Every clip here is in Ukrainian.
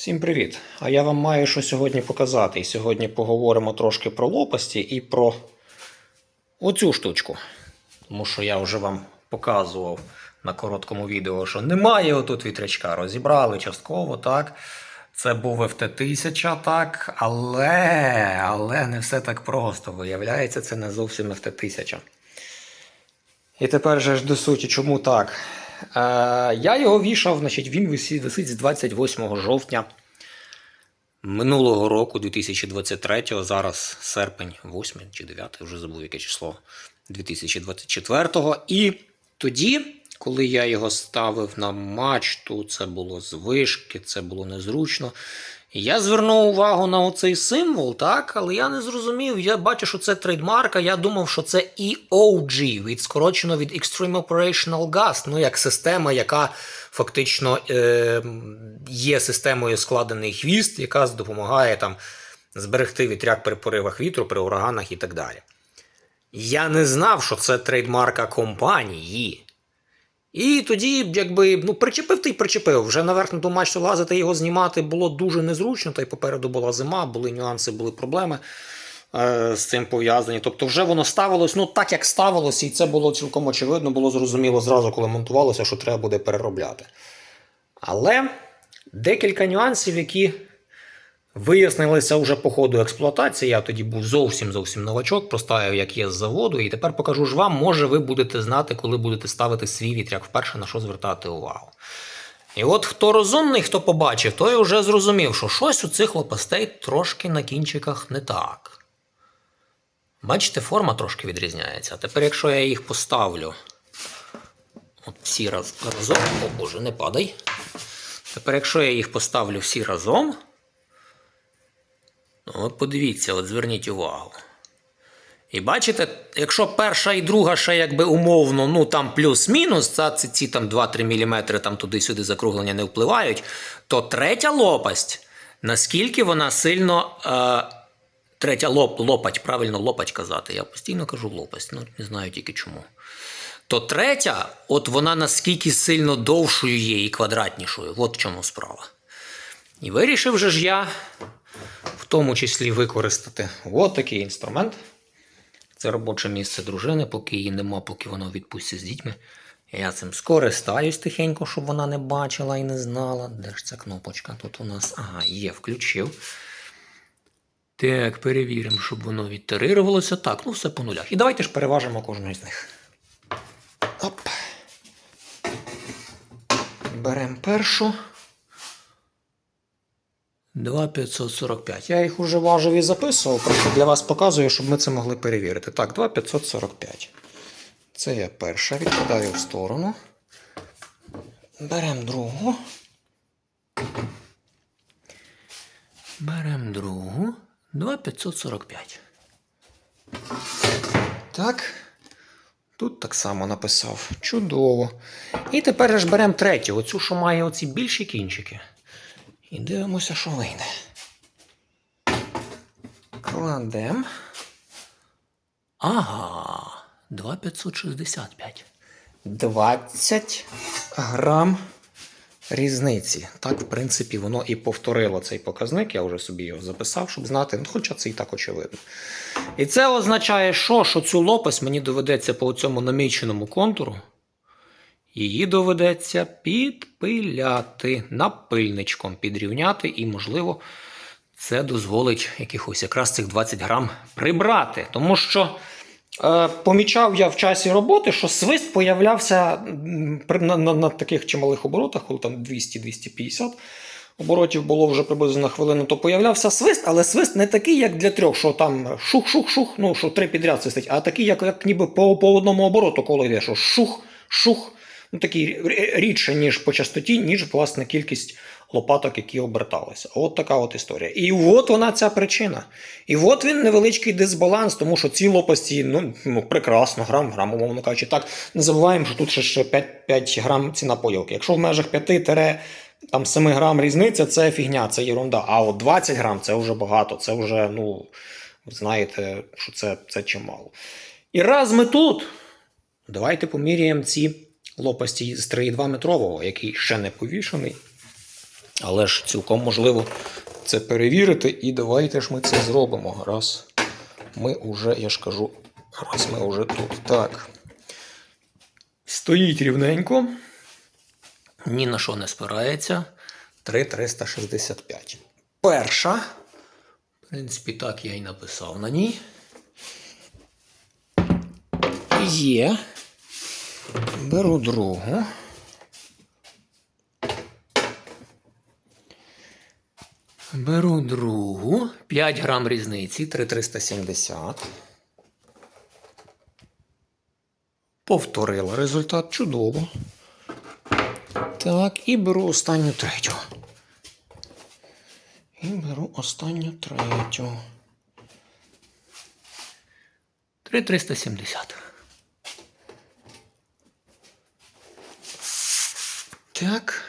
Всім привіт! А я вам маю що сьогодні показати. І сьогодні поговоримо трошки про лопасті і про оцю штучку. Тому що я вже вам показував на короткому відео, що немає отут вітрячка. Розібрали частково, так. Це був FT1000, так, але, але не все так просто. Виявляється, це не зовсім FT1000. І тепер же ж до суті, чому так? Е, я його вішав, значить, він висить, з 28 жовтня минулого року, 2023, зараз серпень, 8 чи 9, вже забув яке число 2024. І тоді, коли я його ставив на мачту, це було з вишки, це було незручно. Я звернув увагу на оцей символ, так, але я не зрозумів. Я бачу, що це трейдмарка. Я думав, що це EOG, від скорочено від Extreme Operational Gas, ну як система, яка фактично е, є системою складений хвіст, яка допомагає там зберегти вітряк при поривах вітру, при ураганах і так далі. Я не знав, що це трейдмарка компанії. І тоді, якби, ну, причепив та й причепив. Вже наверх на ту мачту лазити його знімати було дуже незручно, та й попереду була зима, були нюанси, були проблеми е, з цим пов'язані. Тобто, вже воно ставилось, ну так як ставилось, і це було цілком очевидно, було зрозуміло зразу, коли монтувалося, що треба буде переробляти. Але декілька нюансів, які Вияснилося вже по ходу експлуатації. Я тоді був зовсім зовсім новачок, проставив, як є з заводу, і тепер покажу ж вам, може, ви будете знати, коли будете ставити свій вітряк вперше на що звертати увагу. І от хто розумний, хто побачив, той вже зрозумів, що щось у цих лопастей трошки на кінчиках не так. Бачите, форма трошки відрізняється. А тепер, якщо я їх поставлю от всі раз, разом, о боже, не падай. Тепер, якщо я їх поставлю всі разом. От подивіться, от зверніть увагу. І бачите, якщо перша і друга ще якби умовно, ну там плюс-мінус, це ці, там 2-3 мм там туди-сюди закруглення не впливають, то третя лопасть, наскільки вона сильно. Е, третя лоп, лопать, правильно лопать казати. Я постійно кажу лопасть, ну не знаю тільки чому. То третя, от вона наскільки сильно довшою є і квадратнішою. От в чому справа. І вирішив же ж я тому числі використати от такий інструмент. Це робоче місце дружини, поки її нема, поки вона у відпустці з дітьми. Я цим скористаюсь тихенько, щоб вона не бачила і не знала. Де ж ця кнопочка? Тут у нас. Ага, є, включив. Так, перевіримо, щоб воно відтерирувалося. Так, ну все по нулях. І давайте ж переважимо кожного з них. Оп. Беремо першу. 2,545. Я їх уже важив і записував, просто для вас показую, щоб ми це могли перевірити. Так, 2,545. Це я перша, відкладаю в сторону. Беремо другу. Беремо другу. 2,545. Так. Тут так само написав. Чудово. І тепер ж беремо третю, оцю, що має оці більші кінчики. І дивимося, що вийде. Кладемо. Ага. 2,565. 20 грам різниці. Так, в принципі, воно і повторило цей показник. Я вже собі його записав, щоб знати. Ну, хоча це і так очевидно. І це означає, що, що цю лопасть мені доведеться по цьому наміченому контуру. Її доведеться підпиляти напильничком, підрівняти, і, можливо, це дозволить якихось якраз цих 20 грам прибрати. Тому що е, помічав я в часі роботи, що свист появлявся на, на, на таких чималих оборотах, коли там 200-250 оборотів було вже приблизно на хвилину, то появлявся свист, але свист не такий, як для трьох, що там шух-шух-шух, ну що три підряд свистить, а такий, як, як ніби по, по одному обороту, коли йде, що шух-шух. Ну, такий рідше, ніж по частоті, ніж власне кількість лопаток, які оберталися. От така от історія. І от вона ця причина. І от він невеличкий дисбаланс, тому що ці лопасті, ну, ну прекрасно, грам, грам, умовно кажучи. Так, не забуваємо, що тут ще, ще 5, 5 грам ціна поїлки. Якщо в межах 5 там 7 грам різниця, це фігня, це єрунда. А от 20 грам це вже багато, це вже, ну, знаєте, що це, це чимало. І раз ми тут, давайте поміряємо ці лопасті з 3,2 метрового, який ще не повішений. Але ж цілком можливо це перевірити, і давайте ж ми це зробимо. Раз ми вже, я ж кажу, раз ми вже тут. Так. Стоїть рівненько. Ні на що не спирається. 3,365. Перша. В принципі, так я і написав на ній. Є. Беру другу. Беру другу. 5 грам різниці, 3,370. Повторила результат чудово. Так, і беру останню третю. І беру останню третю. 3,370. Так.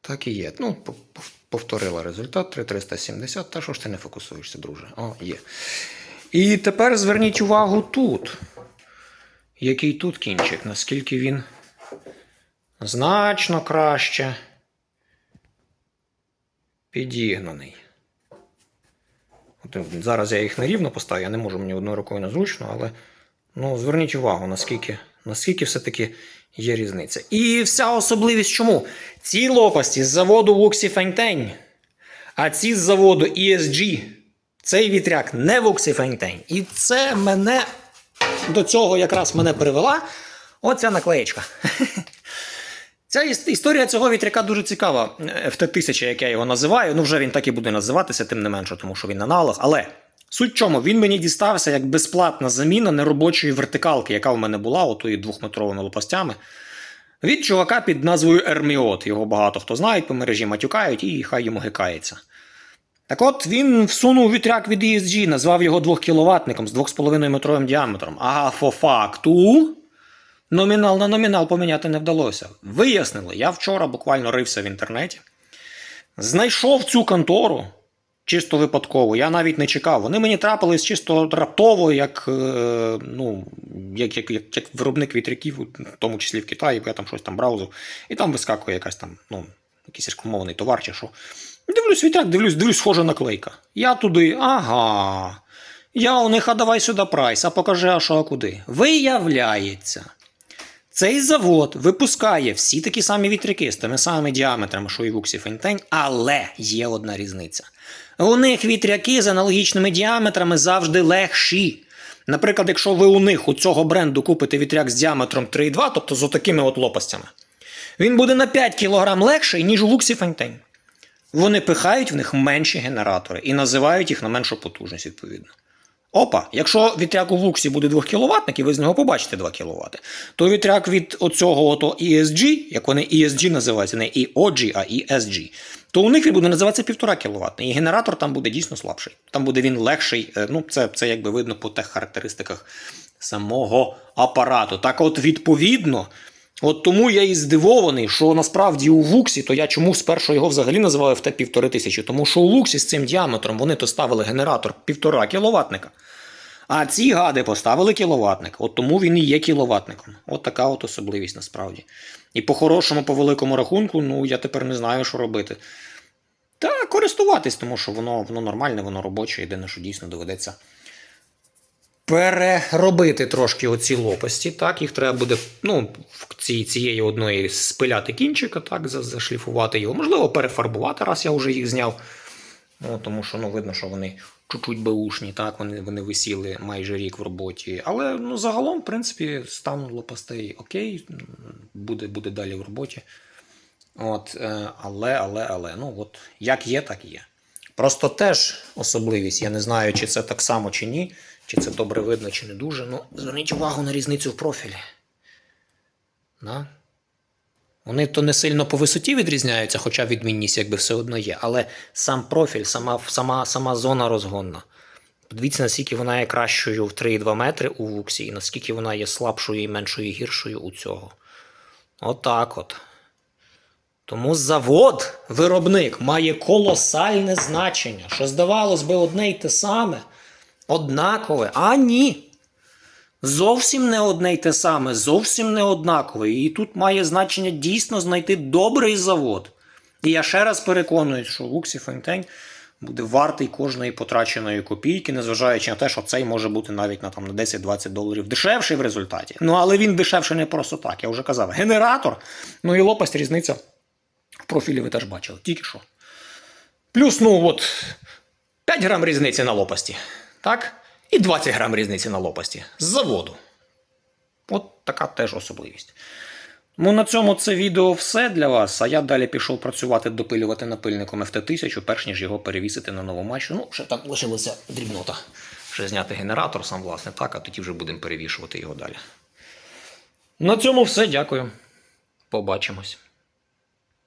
Так і є. Ну, по- по- повторила результат 3,370. Та що ж ти не фокусуєшся, друже? О, є. І тепер зверніть увагу тут. Який тут кінчик, наскільки він значно краще підігнаний. От зараз я їх нерівно поставлю, я не можу мені одною рукою незручно, але ну, зверніть увагу, наскільки, наскільки все-таки є різниця. І вся особливість чому? Ці лопасті з заводу Вуксі Фентень, а ці з заводу ESG. Цей вітряк не Вуксі Фентень. І це мене до цього якраз мене привела оця наклеєчка. Ця історія цього вітряка дуже цікава. FT1000, як я його називаю, ну вже він так і буде називатися, тим не менше, тому що він аналог. Але суть чому, він мені дістався як безплатна заміна неробочої вертикалки, яка в мене була, отої двохметровими лопастями. Від чувака під назвою Ерміот. Його багато хто знає, по мережі матюкають і хай йому гикається. Так от він всунув вітряк від ESG, назвав його 2 кіловатником з 2,5 метровим діаметром. А по факту номінал на номінал поміняти не вдалося. Вияснили, я вчора буквально рився в інтернеті. Знайшов цю контору чисто випадково. Я навіть не чекав. Вони мені трапились чисто раптово, як, е, ну, як, як, як, як виробник вітряків, в тому числі в Китаї, бо я там щось там браузив, і там вискакує якась там, ну, якийсь рекламований товар чи що. Дивлюсь, вітряк, дивлюсь, дивлюсь, схожа наклейка. Я туди, ага. Я у них, а давай сюди прайс, а покажи, а що, а куди. Виявляється. Цей завод випускає всі такі самі вітряки з тими самими діаметрами, що і Вуксі Фентень, але є одна різниця. У них вітряки з аналогічними діаметрами завжди легші. Наприклад, якщо ви у них у цього бренду купите вітряк з діаметром 3,2, тобто з отакими от лопастями, він буде на 5 кг легший, ніж у Вуксі Фентень. Вони пихають в них менші генератори і називають їх на меншу потужність, відповідно. Опа, якщо вітряк у Вуксі буде 2 кВт, і ви з нього побачите 2 кВт, то вітряк від оцього ото ESG, як вони ESG називаються, не EOG, а ESG, то у них він буде називатися 1,5 кВт. І генератор там буде дійсно слабший. Там буде він легший. е, Ну, це, це якби видно по тех характеристиках самого апарату. Так от, відповідно. От тому я і здивований, що насправді у Вуксі, то я чому спершу його взагалі називаю в те півтори тисячі, тому що у Луксі з цим діаметром вони то ставили генератор півтора кіловатника. А ці гади поставили кіловатник. От тому він і є кіловатником. От така от особливість насправді. І по-хорошому, по великому рахунку, ну я тепер не знаю, що робити. Та користуватись, тому що воно, воно нормальне, воно робоче, єдине, що дійсно доведеться переробити трошки оці лопасті. Так, їх треба буде ну, ці, цієї одної спиляти кінчика, так, зашліфувати його. Можливо, перефарбувати, раз я вже їх зняв. Ну, тому що ну, видно, що вони чуть-чуть беушні, так, вони, вони висіли майже рік в роботі. Але ну, загалом, в принципі, стан лопастей окей, буде, буде далі в роботі. От, е, але, але, але, ну от як є, так є. Просто теж особливість. Я не знаю, чи це так само, чи ні, чи це добре видно, чи не дуже. Ну, зверніть увагу на різницю в профілі. Да? Вони то не сильно по висоті відрізняються, хоча відмінність якби все одно є. Але сам профіль, сама, сама, сама зона розгонна. Подивіться, наскільки вона є кращою в 3,2 метри у Вуксі, і наскільки вона є слабшою і меншою і гіршою у цього. Отак от. Тому завод, виробник, має колосальне значення, що здавалось би одне й те саме, однакове, а ні. Зовсім не одне й те саме, зовсім не однакове. І тут має значення дійсно знайти добрий завод, І я ще раз переконую, що Луксі Фентень буде вартий кожної потраченої копійки, незважаючи на те, що цей може бути навіть на, там, на 10-20 доларів дешевший в результаті. Ну, але він дешевший не просто так. Я вже казав. Генератор, ну і лопасть різниця в профілі ви теж бачили, тільки що. Плюс, ну от, 5 грам різниці на лопасті. Так? І 20 грам різниці на лопасті з заводу. От така теж особливість. Ну, на цьому це відео все для вас. А я далі пішов працювати, допилювати напильником FT1000, перш ніж його перевісити на нову матчу. Ну, ще там лишилася дрібнота. Ще зняти генератор сам, власне, так, а тоді вже будемо перевішувати його далі. На цьому все. Дякую. Побачимось.